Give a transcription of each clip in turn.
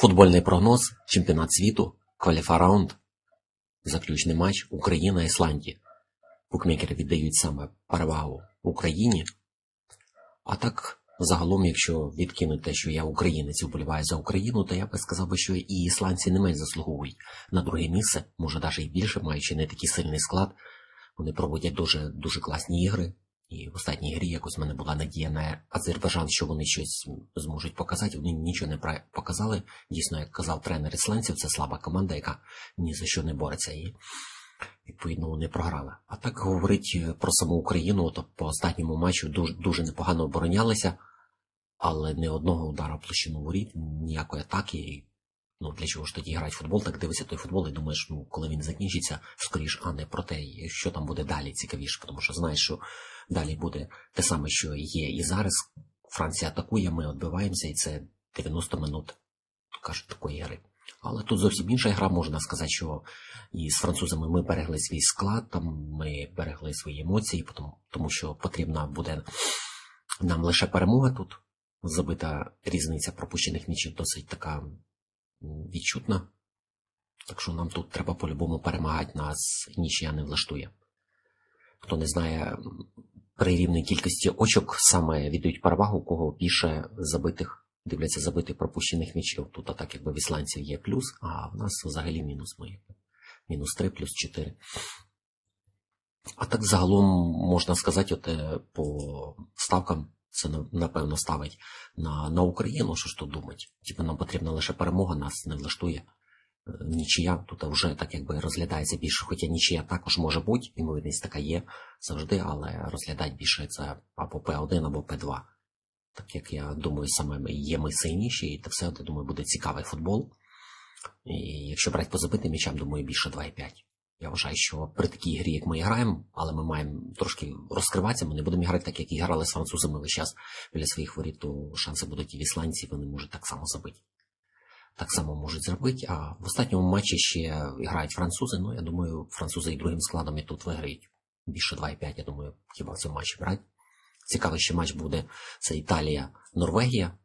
Футбольний прогноз, чемпіонат світу, кваліфараунд, заключний матч Україна-Ісландія. Букмекери віддають саме перевагу Україні. А так, загалом, якщо відкинути те, що я українець вболіваю за Україну, то я би сказав що і ісландці не менш заслуговують на друге місце, може навіть і більше, маючи не такий сильний склад. Вони проводять дуже, дуже класні ігри. І в останній грі якось в мене була надія на Азербайджан, що вони щось зможуть показати. Вони нічого не показали. Дійсно, як казав тренер ісландців, це слаба команда, яка ні за що не бореться. І відповідно вони програли. А так говорить е, про саму Україну, то по останньому матчу дуже, дуже непогано оборонялися, але не одного удара площину воріт, ніякої атаки. Ну, для чого ж тоді грати в футбол? Так дивишся той футбол і думаєш, ну, коли він закінчиться, скоріш, а не про те, що там буде далі цікавіше, тому що знаєш, що далі буде те саме, що є і зараз. Франція атакує, ми відбиваємося, і це 90 минут, кажуть, такої гри. Але тут зовсім інша гра, можна сказати, що і з французами ми берегли свій склад, там ми берегли свої емоції, тому, що потрібна буде нам лише перемога тут. Забита різниця пропущених м'ячів досить така відчутна. Так що нам тут треба по-любому перемагати, нас нічия не влаштує. Хто не знає, при рівній кількості очок саме віддають перевагу, у кого більше забитих, дивляться забитих пропущених м'ячів. Тут а так якби в ісландців є плюс, а в нас взагалі мінус ми. Мінус 3, плюс 4. А так загалом можна сказати, от е, по ставкам це напевно ставить на, на Україну, що ж тут думати. Типу нам потрібна лише перемога, нас не влаштує. Е, Нічия тут вже так якби розглядається більше, хоча нічия також може бути, ймовірність така є завжди, але розглядати більше це або П1, або П2. Так як я думаю, саме є ми сильніші, і це все, я думаю, буде цікавий футбол. І якщо брати по забитим м'ячам, думаю, більше 2,5. Я вважаю, що при такій грі, як ми граємо, але ми маємо трошки розкриватися, ми не будемо грати так, як і грали з французами весь час біля своїх воріт, то шанси будуть і в ісландці, вони можуть так само забити. Так само можуть зробити. А в останньому матчі ще грають французи. Ну, я думаю, французи і другим складом і тут виграють. Більше 2,5, я думаю, хіба в цьому матчі брати. Цікавий ще матч буде це Італія-Норвегія.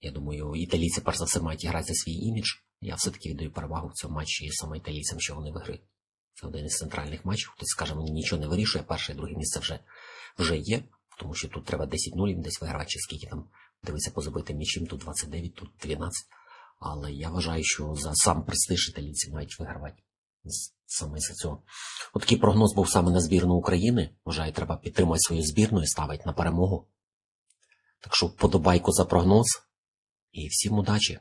Я думаю, італійці перш за все мають грати за свій імідж. Я все-таки віддаю перевагу в цьому матчі саме італійцям, що вони виграють. Один із центральних матчів. Скаже, мені нічого не вирішує. Перше і друге місце вже, вже є, тому що тут треба 10-0 їм десь виграти, чи скільки там дивиться по забитим м'ячам, тут 29, тут 12. Але я вважаю, що за сам престиж італійці мають вигравати. Саме за цього. От такий прогноз був саме на збірну України. Вважаю, треба підтримати свою збірну і ставити на перемогу. Так що вподобайку за прогноз і всім удачі!